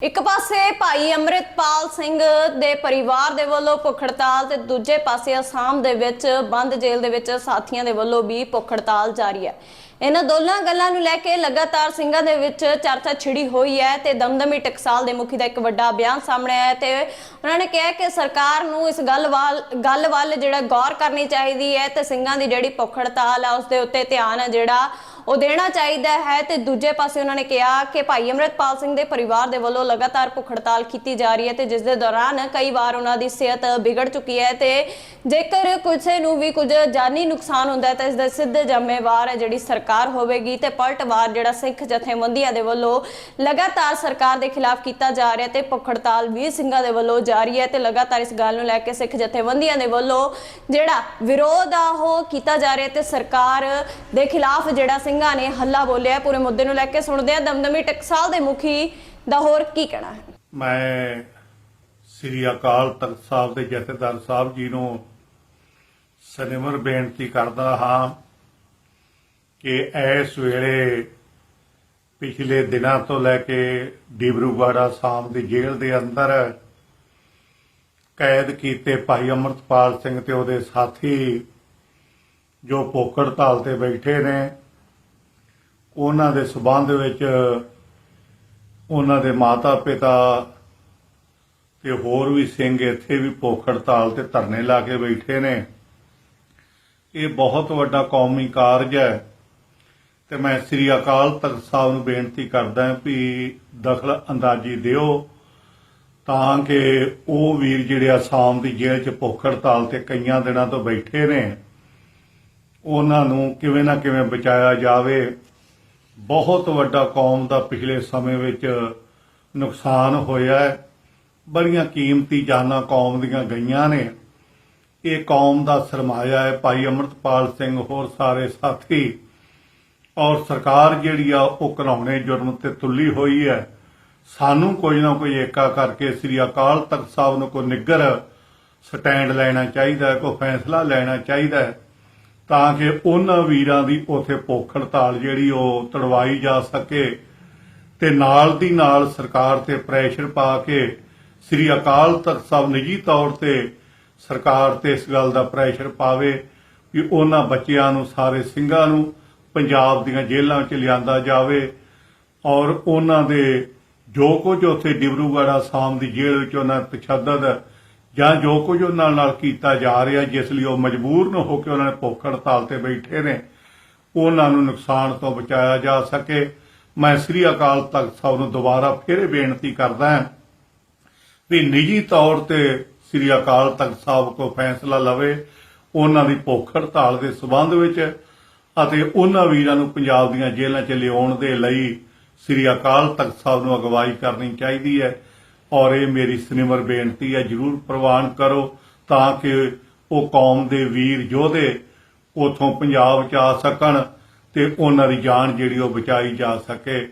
ਇੱਕ ਪਾਸੇ ਭਾਈ ਅੰਮ੍ਰਿਤਪਾਲ ਸਿੰਘ ਦੇ ਪਰਿਵਾਰ ਦੇ ਵੱਲੋਂ ਭੁੱਖ ਹੜਤਾਲ ਤੇ ਦੂਜੇ ਪਾਸੇ ਅਸਾਮ ਦੇ ਵਿੱਚ ਬੰਦ ਜੇਲ੍ਹ ਦੇ ਵਿੱਚ ਸਾਥੀਆਂ ਦੇ ਵੱਲੋਂ ਵੀ ਭੁੱਖ ਹੜਤਾਲ ਜਾਰੀ ਹੈ। ਇਹਨਾਂ ਦੋਨਾਂ ਗੱਲਾਂ ਨੂੰ ਲੈ ਕੇ ਲਗਾਤਾਰ ਸਿੰਘਾਂ ਦੇ ਵਿੱਚ ਚਰਚਾ ਛਿੜੀ ਹੋਈ ਹੈ ਤੇ ਦਮਦਮੀ ਟਕਸਾਲ ਦੇ ਮੁਖੀ ਦਾ ਇੱਕ ਵੱਡਾ ਬਿਆਨ ਸਾਹਮਣੇ ਆਇਆ ਤੇ ਉਹਨਾਂ ਨੇ ਕਿਹਾ ਕਿ ਸਰਕਾਰ ਨੂੰ ਇਸ ਗੱਲ ਵੱਲ ਗੱਲ ਵੱਲ ਜਿਹੜਾ ਗੌਰ ਕਰਨੀ ਚਾਹੀਦੀ ਹੈ ਤੇ ਸਿੰਘਾਂ ਦੀ ਜਿਹੜੀ ਭੁੱਖ ਹੜਤਾਲ ਹੈ ਉਸ ਦੇ ਉੱਤੇ ਧਿਆਨ ਹੈ ਜਿਹੜਾ ਉਹ ਦੇਣਾ ਚਾਹੀਦਾ ਹੈ ਤੇ ਦੂਜੇ ਪਾਸੇ ਉਹਨਾਂ ਨੇ ਕਿਹਾ ਕਿ ਭਾਈ ਅਮਰਿਤਪਾਲ ਸਿੰਘ ਦੇ ਪਰਿਵਾਰ ਦੇ ਵੱਲੋਂ ਲਗਾਤਾਰ ਭੁੱਖ ਹੜਤਾਲ ਕੀਤੀ ਜਾ ਰਹੀ ਹੈ ਤੇ ਜਿਸ ਦੇ ਦੌਰਾਨ ਕਈ ਵਾਰ ਉਹਨਾਂ ਦੀ ਸਿਹਤ ਵਿਗੜ ਚੁੱਕੀ ਹੈ ਤੇ ਜੇਕਰ ਕਿਸੇ ਨੂੰ ਵੀ ਕੁਝ ਜਾਨੀ ਨੁਕਸਾਨ ਹੁੰਦਾ ਹੈ ਤਾਂ ਇਸ ਦਾ ਸਿੱਧੇ ਜ਼ਿੰਮੇਵਾਰ ਹੈ ਜਿਹੜੀ ਸਰਕਾਰ ਹੋਵੇਗੀ ਤੇ ਪਲਟਵਾਰ ਜਿਹੜਾ ਸਿੱਖ ਜਥੇਬੰਦੀਆਂ ਦੇ ਵੱਲੋਂ ਲਗਾਤਾਰ ਸਰਕਾਰ ਦੇ ਖਿਲਾਫ ਕੀਤਾ ਜਾ ਰਿਹਾ ਤੇ ਭੁੱਖ ਹੜਤਾਲ ਵੀ ਸਿੰਘਾਂ ਦੇ ਵੱਲੋਂ ਜਾਰੀ ਹੈ ਤੇ ਲਗਾਤਾਰ ਇਸ ਗੱਲ ਨੂੰ ਲੈ ਕੇ ਸਿੱਖ ਜਥੇਬੰਦੀਆਂ ਦੇ ਵੱਲੋਂ ਜਿਹੜਾ ਵਿਰੋਧ ਆ ਉਹ ਕੀਤਾ ਜਾ ਰਿਹਾ ਤੇ ਸਰਕਾਰ ਦੇ ਖਿਲਾਫ ਜਿਹੜਾ ਸਿੰਘਾਂ ਨੇ ਹੱਲਾ ਬੋਲਿਆ ਪੂਰੇ ਮੁੱਦੇ ਨੂੰ ਲੈ ਕੇ ਸੁਣਦੇ ਆ ਦਮਦਮੀ ਟਕਸਾਲ ਦੇ ਮੁਖੀ ਦਾ ਹੋਰ ਕੀ ਕਹਿਣਾ ਹੈ? ਮੈਂ ਸ੍ਰੀ ਅਕਾਲ ਤਖਤ ਸਾਹਿਬ ਦੇ ਜਥੇਦਾਰ ਸਾਹਿਬ ਜੀ ਨੂੰ ਸਨਿਮਰ ਬੇਨਤੀ ਕਰਦਾ ਹਾਂ ਕਿ ਇਸ ਵੇਲੇ ਪਿਛਲੇ ਦਿਨਾਂ ਤੋਂ ਲੈ ਕੇ ਡਿਬਰੂਗੜ੍ਹ ਆਸਾਮ ਦੀ ਜੇਲ੍ਹ ਦੇ ਅੰਦਰ ਕੈਦ ਕੀਤੇ ਭਾਈ ਅਮਰਤਪਾਲ ਸਿੰਘ ਤੇ ਉਹਦੇ ਸਾਥੀ ਜੋ ਭੁੱਖ ਹੜਤਾਲ ਤੇ ਬੈਠੇ ਨੇ, ਉਹਨਾਂ ਦੇ ਸਬੰਧ ਵਿੱਚ ਉਹਨਾਂ ਦੇ ਮਾਤਾ ਪਿਤਾ ਤੇ ਹੋਰ ਵੀ ਸਿੰਘ ਇੱਥੇ ਵੀ ਭੁੱਖ ਹੜਤਾਲ ਤੇ ਧਰਨੇ ਲਾ ਕੇ ਬੈਠੇ ਨੇ। ਇਹ ਬਹੁਤ ਵੱਡਾ ਕੌਮੀ ਕਾਰਜ ਹੈ। ਤੇ ਮੈਂ ਸ੍ਰੀ ਅਕਾਲ ਤਖਤ ਸਾਹਿਬ ਨੂੰ ਬੇਨਤੀ ਕਰਦਾ ਵੀ ਦਖਲ ਅੰਦਾਜ਼ੀ ਦਿਓ ਤਾਂ ਕਿ ਉਹ ਵੀਰ ਜਿਹੜੇ ਆਸਾਮ ਦੀ ਜੇਲ੍ਹ 'ਚ ਭੁੱਖ ਹੜਤਾਲ ਤੇ ਕਈਆਂ ਦਿਨਾਂ ਤੋਂ ਬੈਠੇ ਨੇ, ਉਹਨਾਂ ਨੂੰ ਕਿਵੇਂ ਨਾ ਕਿਵੇਂ ਬਚਾਇਆ ਜਾਵੇ। ਬਹੁਤ ਵੱਡਾ ਕੌਮ ਦਾ ਪਿਛਲੇ ਸਮੇਂ ਵਿੱਚ ਨੁਕਸਾਨ ਹੋਇਆ ਹੈ। ਬੜੀਆਂ ਕੀਮਤੀ ਜਾਨਾਂ ਕੌਮ ਦੀਆਂ ਗਈਆਂ ਨੇ। ਇਹ ਕੌਮ ਦਾ ਸਰਮਾਇਆ ਹੈ। ਭਾਈ ਅਮਰਤਪਾਲ ਸਿੰਘ, ਹੋਰ ਸਾਰੇ ਸਾਥੀ ਔਰ ਸਰਕਾਰ ਜਿਹੜੀ ਆ, ਉਹ ਘਰਾਉਣੇ ਜੁਰਮ ਤੇ ਤੁੱਲੀ ਹੋਈ ਹੈ। ਸਾਨੂੰ ਕੋਈ ਨਾ ਕੋਈ ਏਕਾ ਕਰਕੇ ਸ੍ਰੀ ਅਕਾਲ ਤਖਤ ਸਾਹਿਬ ਨੂੰ ਕੋਈ ਨਿੱਗਰ ਸਟੈਂਡ ਲੈਣਾ ਚਾਹੀਦਾ ਹੈ, ਕੋਈ ਫੈਸਲਾ ਲੈਣਾ ਚਾਹੀਦਾ ਤਾਂ ਕਿ ਉਹਨਾਂ ਵੀਰਾਂ ਦੀ ਉਥੇ ਭੁੱਖ ਹੜਤਾਲ ਜਿਹੜੀ ਉਹ ਤੜਵਾਈ ਜਾ ਸਕੇ ਤੇ ਨਾਲ ਦੀ ਨਾਲ ਸਰਕਾਰ ਤੇ ਪ੍ਰੈਸ਼ਰ ਪਾ ਕੇ ਸ੍ਰੀ ਅਕਾਲ ਤਖਤ ਸਾਹਿਬ ਨਿੱਜੀ ਤੌਰ ਤੇ ਸਰਕਾਰ ਤੇ ਇਸ ਗੱਲ ਦਾ ਪ੍ਰੈਸ਼ਰ ਪਾਵੇ ਕਿ ਉਹਨਾਂ ਬੱਚਿਆਂ ਨੂੰ, ਸਾਰੇ ਸਿੰਘਾਂ ਨੂੰ ਪੰਜਾਬ ਦੀਆਂ ਜੇਲ੍ਹਾਂ 'ਚ ਲਿਆਂਦਾ ਜਾਵੇ ਔਰ ਉਹਨਾਂ ਦੇ ਜੋ ਕੁਝ ਉੱਥੇ ਡਿਬਰੂਗੜ੍ਹ ਆਸਾਮ ਦੀ ਜੇਲ੍ਹ ਵਿੱਚ ਉਹਨਾਂ ਤਸ਼ੱਦਦ ਜਾਂ ਜੋ ਕੁਝ ਉਹਨਾਂ ਨਾਲ ਕੀਤਾ ਜਾ ਰਿਹਾ, ਜਿਸ ਲਈ ਉਹ ਮਜਬੂਰ ਨਾ ਹੋ ਕੇ ਉਹਨਾਂ ਨੇ ਭੁੱਖ ਹੜਤਾਲ ਤੇ ਬੈਠੇ ਨੇ, ਉਹਨਾਂ ਨੂੰ ਨੁਕਸਾਨ ਤੋਂ ਬਚਾਇਆ ਜਾ ਸਕੇ। ਮੈਂ ਸ੍ਰੀ ਅਕਾਲ ਤਖਤ ਸਾਹਿਬ ਨੂੰ ਦੁਬਾਰਾ ਫਿਰ ਇਹ ਬੇਨਤੀ ਕਰਦਾ ਹਾਂ ਵੀ ਨਿੱਜੀ ਤੌਰ ਤੇ ਸ੍ਰੀ ਅਕਾਲ ਤਖਤ ਸਾਹਿਬ ਕੋ ਫੈਸਲਾ ਲਵੇ, ਉਹਨਾਂ ਦੀ ਭੁੱਖ ਹੜਤਾਲ ਦੇ ਸਬੰਧ ਵਿੱਚ ਅਤੇ ਉਹਨਾਂ ਵੀਰਾਂ ਨੂੰ ਪੰਜਾਬ ਦੀਆਂ ਜੇਲ੍ਹਾਂ 'ਚ ਲਿਆਉਣ ਦੇ ਲਈ ਸ੍ਰੀ ਅਕਾਲ ਤਖਤ ਸਾਹਿਬ ਨੂੰ ਅਗਵਾਈ ਕਰਨੀ ਚਾਹੀਦੀ ਹੈ। ਔਰ ਇਹ ਮੇਰੀ ਸਨਿਮਰ ਬੇਨਤੀ ਹੈ, ਜਰੂਰ ਪ੍ਰਵਾਨ ਕਰੋ ਤਾਂ ਕਿ ਉਹ ਕੌਮ ਦੇ ਵੀਰ ਯੋਧੇ ਉਥੋਂ ਪੰਜਾਬ 'ਚ ਆ ਸਕਣ ਤੇ ਉਹਨਾਂ ਦੀ ਜਾਨ ਜਿਹੜੀ ਉਹ ਬਚਾਈ ਜਾ ਸਕੇ।